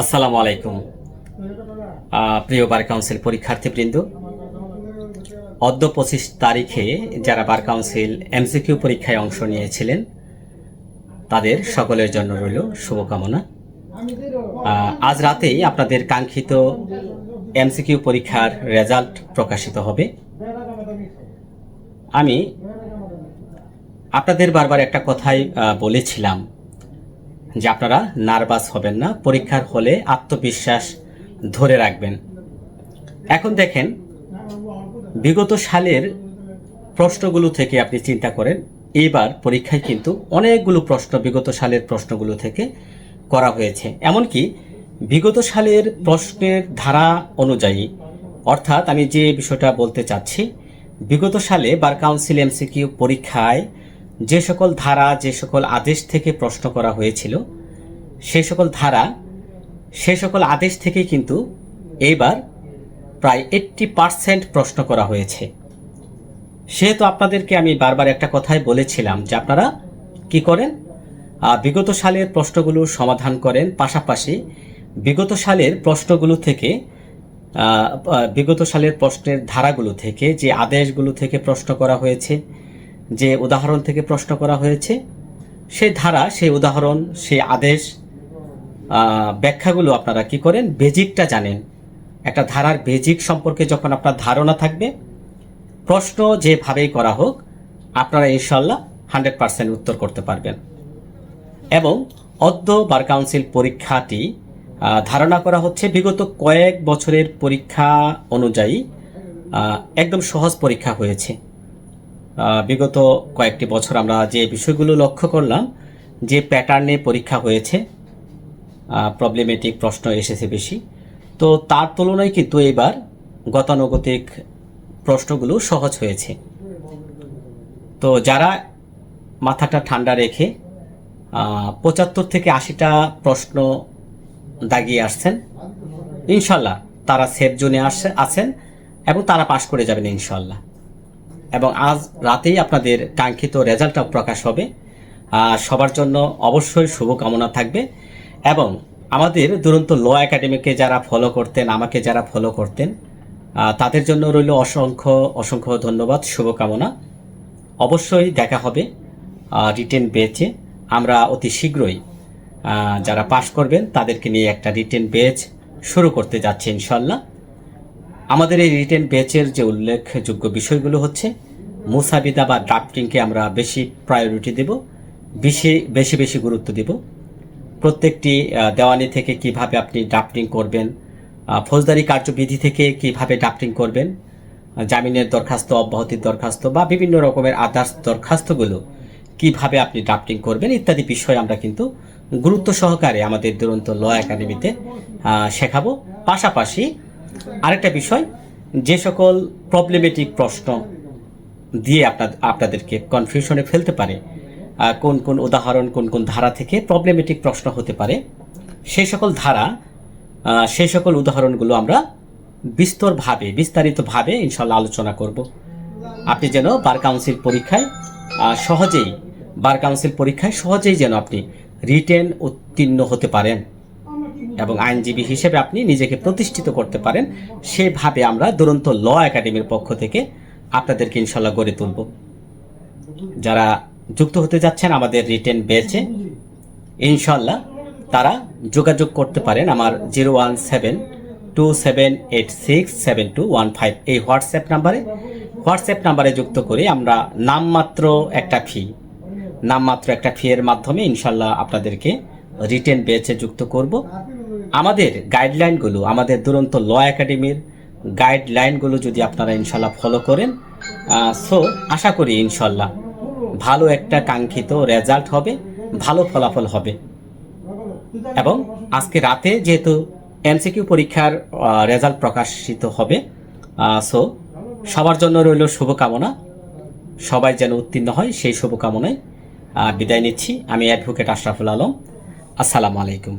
আসসালামু আলাইকুম। প্রিয় বার কাউন্সিল পরীক্ষার্থীবৃন্দ, অদ্য পঁচিশ তারিখে যারা বার কাউন্সিল এমসিকিউ পরীক্ষায় অংশ নিয়েছিলেন, তাদের সকলের জন্য রইল শুভকামনা। আজ রাতেই আপনাদের কাঙ্ক্ষিত এমসিকিউ পরীক্ষার রেজাল্ট প্রকাশিত হবে। আমি আপনাদের বারবার একটা কথাই বলেছিলাম যে আপনারা নার্ভাস হবেন না, পরীক্ষার হলে আত্মবিশ্বাস ধরে রাখবেন। এখন দেখেন, বিগত সালের প্রশ্নগুলো থেকে আপনি চিন্তা করেন, এইবার পরীক্ষায় কিন্তু অনেকগুলো প্রশ্ন, বিগত সালের প্রশ্নগুলো থেকে করা হয়েছে। এমনকি বিগত সালের প্রশ্নের ধারা অনুযায়ী, অর্থাৎ আমি যে বিষয়টা বলতে চাচ্ছি, বিগত সালে বার কাউন্সিল এমসিকিউ পরীক্ষায় যে সকল ধারা, যে সকল আদেশ থেকে প্রশ্ন করা হয়েছিল সেই সকল ধারা সেই সকল আদেশ থেকে কিন্তু এইবার প্রায় এইট্টি পার্সেন্ট প্রশ্ন করা হয়েছে। সেহেতু আপনাদেরকে আমি বারবার একটা কথাই বলেছিলাম যে আপনারা কি করেন? বিগত সালের প্রশ্নগুলো সমাধান করেন। পাশাপাশি বিগত সালের প্রশ্নগুলো থেকে বিগত সালের প্রশ্নের ধারাগুলো থেকে, যে আদেশগুলো থেকে প্রশ্ন করা হয়েছে যে উদাহরণ থেকে প্রশ্ন করা হয়েছে সেই ধারা, সেই উদাহরণ, সেই আদেশ ব্যাখ্যাগুলো আপনারা কি করেন? বেজিকটা জানেন। একটা ধারার বেজিক সম্পর্কে যখন আপনার ধারণা থাকবে, প্রশ্ন যেভাবেই করা হোক, আপনারা ইনশাল্লাহ হান্ড্রেড পার্সেন্ট উত্তর করতে পারবেন। এবং অদ্য বার কাউন্সিল পরীক্ষাটি ধারণা করা হচ্ছে বিগত কয়েক বছরের পরীক্ষা অনুযায়ী একদম সহজ পরীক্ষা হয়েছে। বিগত কয়েকটি বছর আমরা যে বিষয়গুলো লক্ষ্য করলাম, যে প্যাটার্নে পরীক্ষা হয়েছে প্রবলেমেটিক প্রশ্ন এসেছে বেশি। তো তার তুলনায় কিন্তু এবার গতানুগতিক প্রশ্নগুলো সহজ হয়েছে। তো যারা মাথাটা ঠান্ডা রেখে পঁচাত্তর থেকে আশিটা প্রশ্ন দাগিয়ে আসছেন, ইনশাল্লাহ তারা সেফ জোনে আসে আছেন এবং তারা পাশ করে যাবেন ইনশাল্লাহ। এবং আজ রাতেই আপনাদের কাঙ্ক্ষিত রেজাল্টটা প্রকাশ হবে। সবার জন্য অবশ্যই শুভকামনা থাকবে। এবং আমাদের দুরন্ত ল একাডেমিকে যারা ফলো করতেন, আমাকে যারা ফলো করতেন তাদের জন্য রইল অসংখ্য অসংখ্য ধন্যবাদ, শুভকামনা। অবশ্যই দেখা হবে রিটেন বেচে আমরা অতি শীঘ্রই যারা পাশ করবেন, তাদেরকে নিয়ে একটা রিটেন বেচ শুরু করতে যাচ্ছে ইনশাল্লাহ আমাদের এই রিটেন বেচের যে উল্লেখযোগ্য বিষয়গুলো হচ্ছে, মুসাবিদা বা ড্রাফটিংকে আমরা বেশি প্রায়োরিটি দেব, বেশি বেশি বেশি গুরুত্ব দেব। প্রত্যেকটি দেওয়ানি থেকে কীভাবে আপনি ড্রাফটিং করবেন ফৌজদারি কার্যবিধি থেকে কীভাবে ড্রাফটিং করবেন জামিনের দরখাস্ত, অব্যাহতির দরখাস্ত বা বিভিন্ন রকমের আদার্স দরখাস্তগুলো কীভাবে আপনি ড্রাফটিং করবেন ইত্যাদি বিষয় আমরা কিন্তু গুরুত্ব সহকারে আমাদের দুরন্ত ল একাডেমিতে শেখাবো। পাশাপাশি আরেকটা বিষয়, যে সকল প্রবলেমেটিক প্রশ্ন দিয়ে আপনার আপনাদেরকে কনফিউশনে ফেলতে পারে কোন কোন উদাহরণ, কোন কোন ধারা থেকে প্রবলেমেটিক প্রশ্ন হতে পারে সেই সকল ধারা সেই সকল উদাহরণগুলো আমরা বিস্তরভাবে, বিস্তারিতভাবে ইনশাল্লাহ আলোচনা করব। আপনি যেন বার কাউন্সিল পরীক্ষায় সহজেই, বার কাউন্সিল পরীক্ষায় সহজেই যেন আপনি রিটেন উত্তীর্ণ হতে পারেন। এবং আইনজীবী হিসেবে আপনি নিজেকে প্রতিষ্ঠিত করতে পারেন, সেভাবে আমরা দুরন্ত ল একাডেমির পক্ষ থেকে আপনাদেরকে ইনশাল্লাহ গড়ে তুলব। যারা যুক্ত হতে যাচ্ছেন, আমাদের রিটেন বেচে ইনশাল্লাহ তারা যোগাযোগ করতে পারেন আমার zero one seven two seven eight six seven two one five এই হোয়াটসঅ্যাপ নাম্বারে। হোয়াটসঅ্যাপ নাম্বারে যুক্ত করে আমরা নামমাত্র একটা ফি, নামমাত্র একটা ফি এর মাধ্যমে ইনশাল্লাহ আপনাদেরকে রিটেন বেচে যুক্ত করব। আমাদের গাইডলাইনগুলো আমাদের দুরন্ত ল একাডেমির গাইডলাইনগুলো যদি আপনারা ইনশাল্লাহ ফলো করেন সো আশা করি ইনশাল্লাহ ভালো একটা কাঙ্ক্ষিত রেজাল্ট হবে, ভালো ফলাফল হবে। এবং আজকে রাতে যেহেতু এমসিকিউ পরীক্ষার রেজাল্ট প্রকাশিত হবে সো সবার জন্য রইল শুভকামনা। সবাই যেন উত্তীর্ণ হয়, সেই শুভকামনায় বিদায় নিচ্ছি। আমি অ্যাডভোকেট আশরাফুল আলম। আসসালামু আলাইকুম।